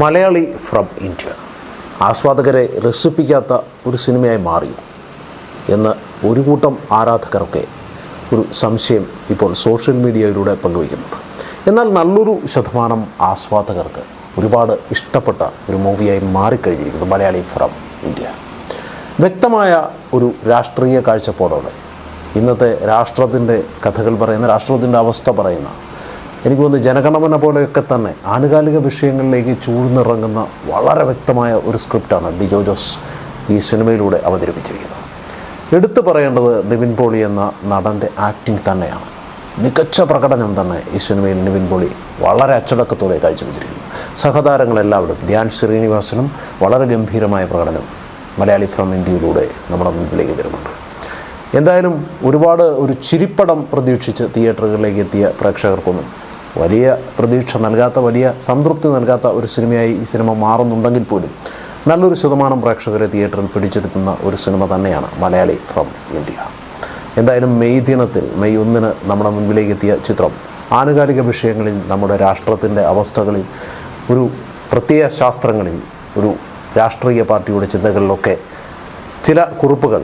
Malayali from India. ആസ്വാദകരെ രസിപ്പിക്കാത്ത ഒരു സിനിമയായി മാറി. എന്ന് ഒരു കൂട്ടം ആരാധകരൊക്കെ ഒരു സംശയം ഇപ്പോൾ സോഷ്യൽ മീഡിയയിലൂടെ പങ്കുവയ്ക്കുന്നുണ്ട്. എന്നാൽ നല്ലൊരു ശതമാനം ആസ്വാദകർക്ക് ഒരുപാട് ഇഷ്ടപ്പെട്ട ഒരു മൂവിയായി മാറിക്കഴിഞ്ഞിരിക്കുന്നു മലയാളി ഫ്രം ഇന്ത്യ. വ്യക്തമായ ഒരു രാഷ്ട്രീയ കാഴ്ചപ്പാടോടെ ഇന്നത്തെ രാഷ്ട്രത്തിന്റെ കഥകൾ പറയുന്ന രാഷ്ട്രത്തിന്റെ അവസ്ഥ പറയുന്ന എനിക്ക് തോന്നുന്നു ജനഗണമന പോലെയൊക്കെ തന്നെ ആനുകാലിക വിഷയങ്ങളിലേക്ക് ചൂഴ്ന്നിറങ്ങുന്ന വളരെ വ്യക്തമായ ഒരു സ്ക്രിപ്റ്റാണ് ഡിജോ ജോസ് ഈ സിനിമയിലൂടെ അവതരിപ്പിച്ചിരിക്കുന്നത്. എടുത്തു പറയേണ്ടത് നിവിൻ പോളി എന്ന നടന്റെ ആക്ടിംഗ് തന്നെയാണ്. മികച്ച പ്രകടനം തന്നെ ഈ സിനിമയിൽ നിവിൻ പോളി വളരെ അച്ചടക്കത്തോടെ കാഴ്ചവെച്ചിരിക്കുന്നു. സഹതാരങ്ങളെല്ലാവരും ധ്യാൻ ശ്രീനിവാസനും വളരെ ഗംഭീരമായ പ്രകടനം മലയാളി ഫ്രം ഇന്ത്യയിലൂടെ നമ്മുടെ മുമ്പിലേക്ക് വരുന്നുണ്ട്. എന്തായാലും ഒരുപാട് ഒരു ചിരിപ്പടം പ്രതീക്ഷിച്ച് തിയേറ്ററുകളിലേക്ക് എത്തിയ പ്രേക്ഷകർക്കൊന്നും വലിയ പ്രതീക്ഷ നൽകാത്ത വലിയ സംതൃപ്തി നൽകാത്ത ഒരു സിനിമയായി ഈ സിനിമ മാറുന്നുണ്ടെങ്കിൽ പോലും നല്ലൊരു ശതമാനം പ്രേക്ഷകരെ തിയേറ്ററിൽ പിടിച്ചെടുക്കുന്ന ഒരു സിനിമ തന്നെയാണ് മലയാളി ഫ്രം ഇന്ത്യ. എന്തായാലും മെയ് ദിനത്തിൽ മെയ് ഒന്നിന് നമ്മുടെ മുൻപിലേക്ക് എത്തിയ ചിത്രം ആനുകാലിക വിഷയങ്ങളിൽ നമ്മുടെ രാഷ്ട്രത്തിന്റെ അവസ്ഥകളിൽ ഒരു പ്രത്യയ ശാസ്ത്രങ്ങളിൽ ഒരു രാഷ്ട്രീയ പാർട്ടിയുടെ ചിന്തകളിലൊക്കെ ചില കുറിപ്പുകൾ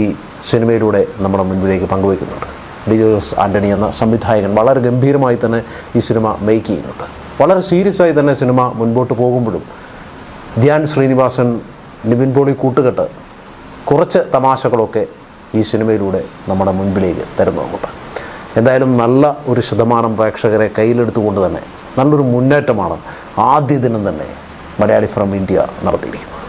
ഈ സിനിമയിലൂടെ നമ്മുടെ മുൻപിലേക്ക് പങ്കുവയ്ക്കുന്നുണ്ട്. ഡി ജോസ് ആന്റണി എന്ന സംവിധായകൻ വളരെ ഗംഭീരമായി തന്നെ ഈ സിനിമ മേക്ക് ചെയ്യുന്നുണ്ട്. വളരെ സീരിയസ് ആയി തന്നെ സിനിമ മുൻപോട്ട് പോകുമ്പോഴും ധ്യാൻ ശ്രീനിവാസൻ നിവിൻ പോളി കൂട്ടുകെട്ട് കുറച്ച് തമാശകളൊക്കെ ഈ സിനിമയിലൂടെ നമ്മുടെ മുൻപിലേക്ക് തരുന്നുണ്ട്. എന്തായാലും നല്ല ഒരു ശതമാനം പ്രേക്ഷകരെ കയ്യിലെടുത്തുകൊണ്ട് തന്നെ നല്ലൊരു മുന്നേറ്റമാണ് ആദ്യ ദിനം തന്നെ മലയാളി ഫ്രം ഇന്ത്യ നടത്തിയിരിക്കുന്നത്.